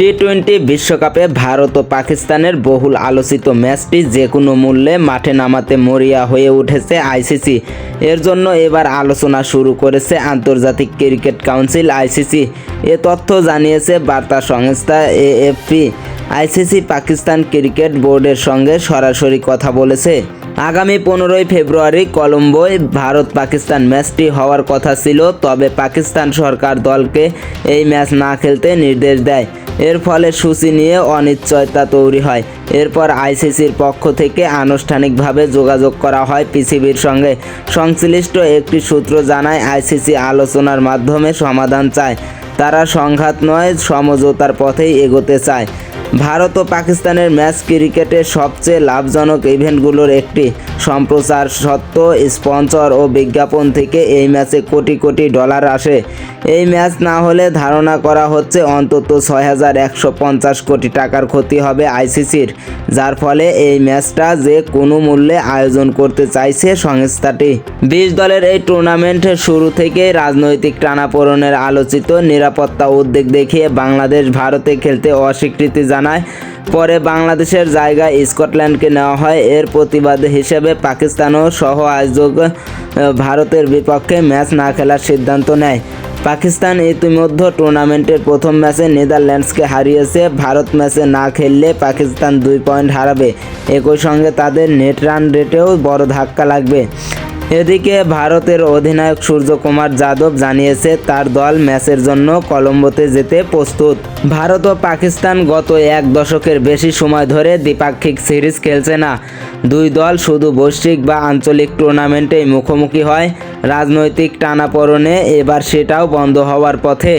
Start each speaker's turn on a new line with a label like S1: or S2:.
S1: T twenty বিশ্বকাপে ভারত ও পাকিস্তানের বহুল আলোচিত ম্যাচটি যে কোনো মূল্যে মাঠে নামাতে মরিয়া হয়ে উঠেছে আইসিসি। এর জন্য এবার আলোচনা শুরু করেছে আন্তর্জাতিক ক্রিকেট কাউন্সিল আইসিসি। এ তথ্য জানিয়েছে বার্তা সংস্থা এএফপি। আইসিসি পাকিস্তান ক্রিকেট বোর্ডের সঙ্গে সরাসরি কথা বলেছে। আগামী পনেরোই ফেব্রুয়ারি কলম্বোয় ভারত পাকিস্তান ম্যাচটি হওয়ার কথা ছিল, তবে পাকিস্তান সরকার দলকে এই ম্যাচ না খেলতে নির্দেশ দেয়। এর ফলে সূচি নিয়ে অনিশ্চয়তা তৈরি হয়। এরপর আইসিসির পক্ষ থেকে আনুষ্ঠানিকভাবে যোগাযোগ করা হয় পিসিবির সঙ্গে। সংশ্লিষ্ট একটি সূত্র জানায়, আইসিসি আলোচনার মাধ্যমে সমাধান চায়। তারা সংঘাত নয়, সমঝোতার পথেই এগোতে চায়। ভারত ও পাকিস্তানের ম্যাচ ক্রিকেটের সবচেয়ে লাভজনক ইভেন্টগুলোর একটি। সম্প্রচার সত্ত্ব, স্পন্সর ও বিজ্ঞাপন থেকে এই ম্যাচে কোটি কোটি ডলার আসে। এই ম্যাচ না হলে ধারণা করা হচ্ছে অন্তত ছয় হাজার একশো পঞ্চাশ কোটি টাকার ক্ষতি হবে আইসিসির। যার ফলে এই ম্যাচটা যে কোনো মূল্যে আয়োজন করতে চাইছে সংস্থাটি। বিশ দলের এই টুর্নামেন্টের শুরু থেকে রাজনৈতিক টানাপোড়নের আলোচিত নিরাপত্তা উদ্বেগ দেখিয়ে বাংলাদেশ ভারতে খেলতে অস্বীকৃতি জানায় পরে বাংলাদেশের জায়গায় স্কটল্যান্ডকে নেওয়া হয়। এর প্রতিবাদ হিসেবে পাকিস্তানও সহ আয়োজক ভারতের বিপক্ষে ম্যাচ না খেলার সিদ্ধান্ত নেয়। পাকিস্তান ইতিমধ্যে টুর্নামেন্টের প্রথম ম্যাচে নেদারল্যান্ডসকে হারিয়েছে। ভারত ম্যাচে না খেললে পাকিস্তান দুই পয়েন্ট হারাবে। একই সঙ্গে তাদের নেট রান রেটেও বড় ধাক্কা লাগবে। এদিকে ভারতের অধিনায়ক সূর্যকুমার যাদব জানিয়েছে, তার দল ম্যাচের জন্য কলম্বোতে যেতে প্রস্তুত। ভারত ও পাকিস্তান গত এক দশকের বেশি সময় ধরে দ্বিপাক্ষিক সিরিজ খেলছে না। দুই দল শুধু বৈশ্বিক বা আঞ্চলিক টুর্নামেন্টেই মুখোমুখি হয়। রাজনৈতিক টানাপড়নে এবার সেটাও বন্ধ হওয়ার পথে